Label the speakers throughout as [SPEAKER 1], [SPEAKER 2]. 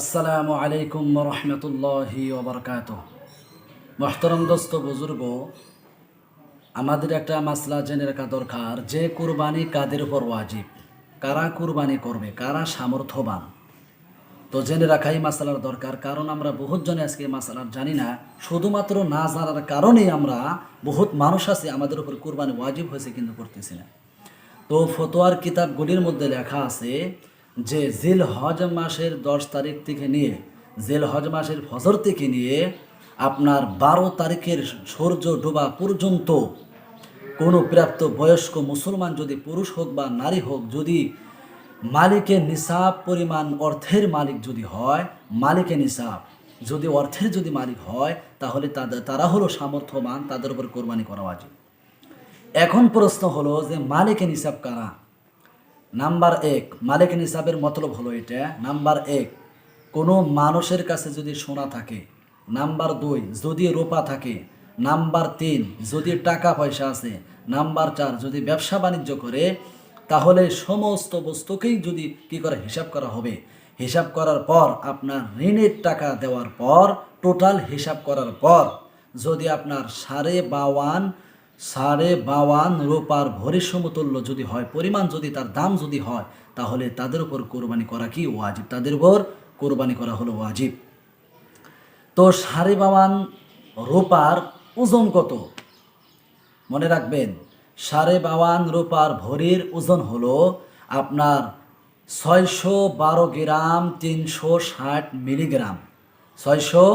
[SPEAKER 1] আসসালামু আলাইকুম রহমতুল্লাহি ওবরকাত মোহতরম দোস্ত, বুজুর্গ, আমাদের একটা মাসলা জেনে রাখা দরকার, যে কুরবানি কাদের উপর ওয়াজিব? কারা কুরবানি করবে? কারা সামর্থ্যবান? তো জেনে রাখাই মাসালার দরকার, কারণ আমরা বহুত জনে আজকে মাসালার জানি না, শুধুমাত্র না জানার কারণেই আমরা বহুত মানুষ আছে আমাদের উপর কুরবানি ওয়াজিব হয়েছে কিন্তু করতেছি না। তো ফতোয়ার কিতাবগুলির মধ্যে লেখা আছে যে জিল হজ মাসের দশ তারিখ থেকে নিয়ে জেল হজ মাসের ফজর থেকে নিয়ে আপনার বারো তারিখের সূর্য ডোবা পর্যন্ত কোনো প্রাপ্ত বয়স্ক মুসলমান যদি পুরুষ হোক বা নারী হোক, যদি মালিকের নিসাব পরিমাণ অর্থের মালিক যদি হয়, মালিকের নিসাব যদি অর্থের যদি মালিক হয়, তাহলে তাদের তারা হলো সামর্থ্যবান, তাদের উপর কোরবানি করা উচিত এখন প্রশ্ন হলো যে মালিকের নিসাব কারা? নাম্বার এক, মালিকের নিসাবের মতলব হলো এটা। নাম্বার এক, কোনো মানুষের কাছে যদি সোনা থাকে। নাম্বার দুই, যদি রূপা থাকে। নাম্বার তিন, যদি টাকা পয়সা আছে। নাম্বার চার, যদি ব্যবসা বাণিজ্য করে, তাহলে সমস্ত বস্তুকেই যদি কি করে? হিসাব করা হবে। হিসাব করার পর আপনার ঋণের টাকা দেওয়ার পর টোটাল হিসাব করার পর, যদি আপনার সাড়ে বাওয়ান সাড়ে বাওয়ান রোপার ভরির সমতুল্য যদি হয়, পরিমাণ যদি তার দাম যদি হয়, তাহলে তাদের উপর কোরবানি করা কি ওয়াজিব? তাদের উপর কোরবানি করা হলো ওয়াজিব। তো সাড়ে বাওয়ান রোপার ওজন কত? মনে রাখবেন, সাড়ে বাওয়ান রোপার ভরির ওজন হলো আপনার ছয়শো বারো গ্রাম তিনশো ষাট মিলিগ্রাম। ছয়শো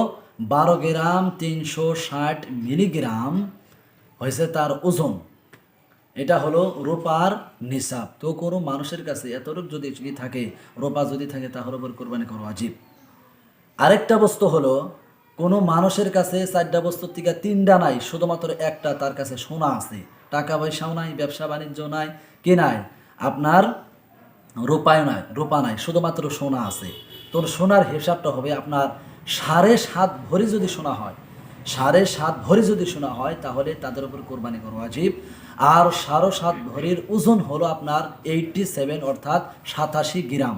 [SPEAKER 1] বারো গ্রাম তিনশো ষাট মিলিগ্রাম হয়েছে তার ওজন। এটা হলো রূপার নিসাব। তো কোনো মানুষের কাছে এতটুক যদি থাকে, রোপা যদি থাকে, তাহলে উপর কোরবানি করো আজীব আরেকটা বস্তু হলো, কোনো মানুষের কাছে চারটা বস্তুর থেকে তিনটা নাই, শুধুমাত্র একটা তার কাছে সোনা আছে। টাকা পয়সাও নাই, ব্যবসা বাণিজ্য নাই, কি নাই? আপনার রূপায় নাই, রূপা নাই, শুধুমাত্র সোনা আছে। তোর সোনার হিসাবটা হবে আপনার সাড়ে সাত ভরি যদি সোনা হয় সাড়ে সাত ভরি যদি শোনা হয়, তাহলে তাদের উপর কোরবানি করা আজীব আর সাড়ে সাত ভরির ওজন হলো আপনার এইটটি সেভেন অর্থাৎ সাতাশি গ্রাম।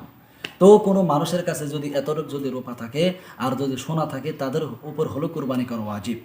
[SPEAKER 1] তো কোনো মানুষের কাছে যদি এতটুক যদি রোপা থাকে, আর যদি সোনা থাকে, তাদের উপর হলো কোরবানি করা আজীব